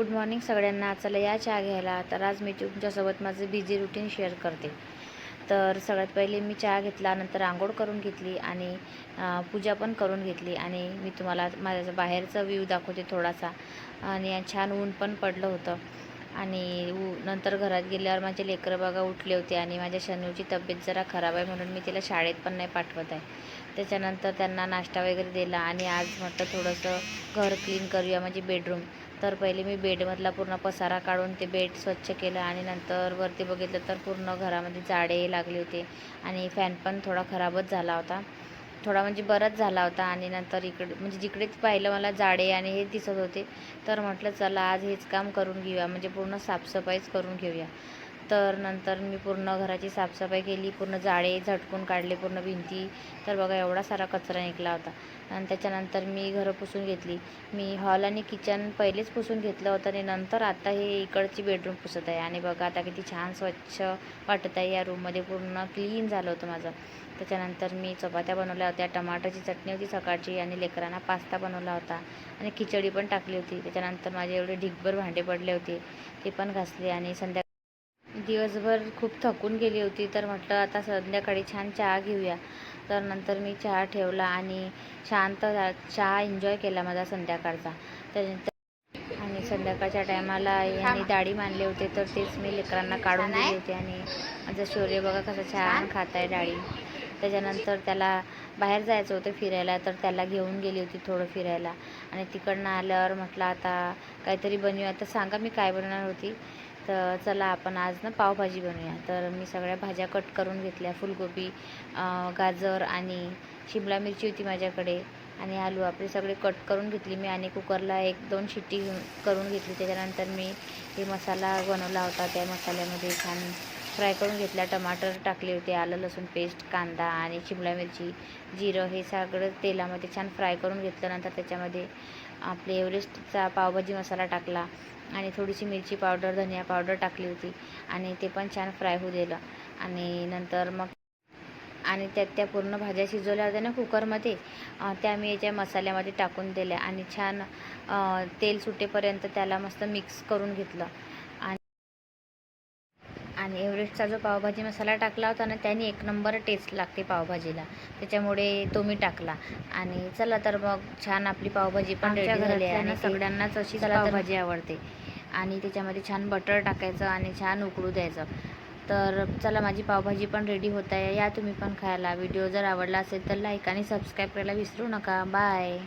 Good morning सगळ्यांना. चला या चहा घ्यायला. तर आज मी तुमच्यासोबत माझं बिझी रुटीन शेअर करते. तर सगळ्यात पहिले मी चहा घेतला नंतर आंघोळ करून घेतली आणि पूजा पण करून घेतली आणि मी तुम्हाला माझ्या बाहेरचा व्ह्यू दाखवते थोडासा. आणि छान ऊन पण पडलं होतं. आणि ऊ नंतर घरात गेल्यावर माझे लेकरं बघा उठले होते आणि माझ्या शनूची तब्येत जरा खराब आहे म्हणून मी तिला शाळेत पण नाही पाठवत आहे. त्याच्यानंतर त्यांना नाश्ता वगैरे दिला आणि आज म्हटलं थोडंसं घर क्लीन करूया म्हणजे बेडरूम तर पहिले मी बेडमधला पूर्ण पसारा काढून ते बेड स्वच्छ केलं आणि नंतर वरती बघितलं तर पूर्ण घरामध्ये जाडे लागले होते आणि फॅन पण थोडा खराबच झाला होता. थोडा म्हणजे बराच झाला होता आणि नंतर इकडे म्हणजे जिकडेच पाहिलं मला जाडे आणि हे दिसत होते तर म्हटलं चला आज हेच काम करून घेऊया म्हणजे पूर्ण साफसफाईच करून घेऊया. तर नंतर मी पूर्ण घराची साफसफाई केली पूर्ण जाळे झटकून काढले पूर्ण भिंती. तर बघा एवढा सारा कचरा निघाला होता. आणि त्याच्यानंतर मी घरं पुसून घेतली. मी हॉल आणि किचन पहिलेच पुसून घेतलं होतं आणि नंतर आता हे इकडची बेडरूम पुसत आहे. आणि बघा आता किती छान स्वच्छ वाटत आहे. या रूममध्ये पूर्ण क्लीन झालं होतं माझं. त्याच्यानंतर मी चपात्या बनवल्या होत्या टमाटरची चटणी होती सकाळची आणि लेकरांना पास्ता बनवला होता. आणि खिचडी पण टाकली होती. त्याच्यानंतर माझे एवढे ढिगभर भांडे पडले होते. ते पण घासले आणि संध्या दिवसभर खूप थकून गेली होती तर म्हटलं आता संध्याकाळी छान चहा घेऊया. तर नंतर मी चहा ठेवला आणि शांत चहा एन्जॉय केला माझा संध्याकाळचा. त्याच्यानंतर आणि संध्याकाळच्या टायमाला यांनी डाळी मानले होते तर तेच मी लेकरांना काढून दिले होते आणि माझं शौर्य बघा कसं छान खात आहे डाळी त्याच्यानंतर त्याला बाहेर जायचं होतं फिरायला तर त्याला घेऊन गेली होती थोडं फिरायला. आणि तिकडनं आल्यावर म्हटलं आता काहीतरी बनवूया तर सांगा मी काय बनवणार होती. तर चला आपण आज ना पावभाजी बनवूया. तर मी सगळ्या भाज्या कट करून घेतल्या फुलगोबी गाजर आणि शिमला मिरची होती माझ्याकडे आणि आलू. आपले सगळे कट करून घेतली मी आणि कुकरला एक दोन शिट्टी करून घेतली. त्याच्यानंतर मी हे मसाला बनवला होता त्या मसाल्यामध्ये छान फ्राय करून घेतला टमाटर टाकले होते आलं लसूण पेस्ट कांदा आणि शिमला मिरची जिरं हे सगळं तेलामध्ये छान फ्राय करून घेतलं. नंतर त्याच्यामध्ये आपले एव्हरेस्टचा पावभाजी मसाला टाकला आणि थोडीशी मिरची पावडर धनिया पावडर टाकली होती आणि ते पण छान फ्राय होऊ दिलं. आणि नंतर मग आणि त्यात त्या पूर्ण भाज्या शिजवल्या होत्या ना कुकरमध्ये त्या मी याच्या मसाल्यामध्ये टाकून दिल्या आणि छान तेल सुटेपर्यंत त्याला मस्त मिक्स करून घेतलं. आणि एव्हरेस्टचा जो पावभाजी मसाला टाकला होता ना त्याने एक नंबर टेस्ट लागते पावभाजीला. त्याच्यामुळे तो मी टाकला. आणि चला तर मग छान आपली पावभाजी पण रेडी झाली आणि सगळ्यांनाच अशीच पावभाजी आवडते. आणि त्याच्यामध्ये छान बटर टाकायचं आणि छान उकळू द्यायचं. तर चला माझी पावभाजी पण रेडी होत आहे. या तुम्ही पण खायला. व्हिडिओ जर आवडला असेल तर लाईक आणि सबस्क्राईब करायला विसरू नका. बाय